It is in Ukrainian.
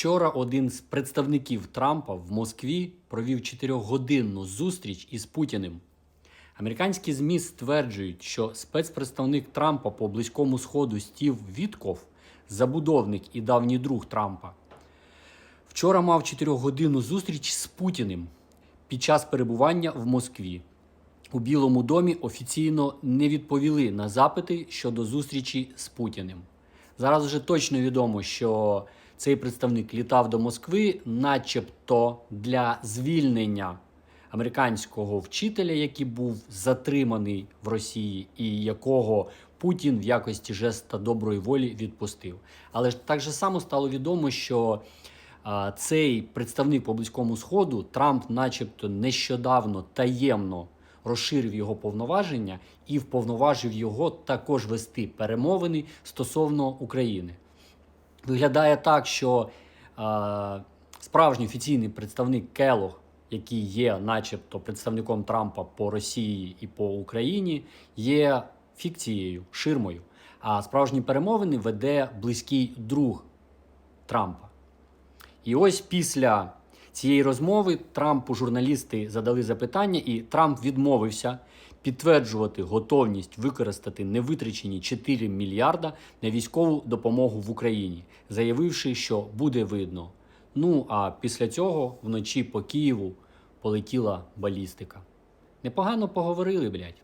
Вчора один з представників Трампа в Москві провів чотирьохгодинну зустріч із Путіним. Американські ЗМІ стверджують, що спецпредставник Трампа по близькому сходу Стів Вітков, забудовник і давній друг Трампа, вчора мав чотирьохгодинну зустріч з Путіним під час перебування в Москві. У Білому домі офіційно не відповіли на запити щодо зустрічі з Путіним. Зараз вже точно відомо, що цей представник літав до Москви, начебто для звільнення американського вчителя, який був затриманий в Росії, і якого Путін в якості жеста доброї волі відпустив. Але ж так же само стало відомо, що а, цей представник по близькому сходу Трамп, начебто, нещодавно таємно розширив його повноваження і вповноважив його також вести перемовини стосовно України. Виглядає так, що е, справжній офіційний представник Келог, який є, начебто, представником Трампа по Росії і по Україні, є фікцією, ширмою. А справжні перемовини веде близький друг Трампа. І ось після цієї розмови Трампу журналісти задали запитання, і Трамп відмовився підтверджувати готовність використати невитрачені 4 мільярда на військову допомогу в Україні, заявивши, що буде видно. Ну а після цього вночі по Києву полетіла балістика. Непогано поговорили, блядь.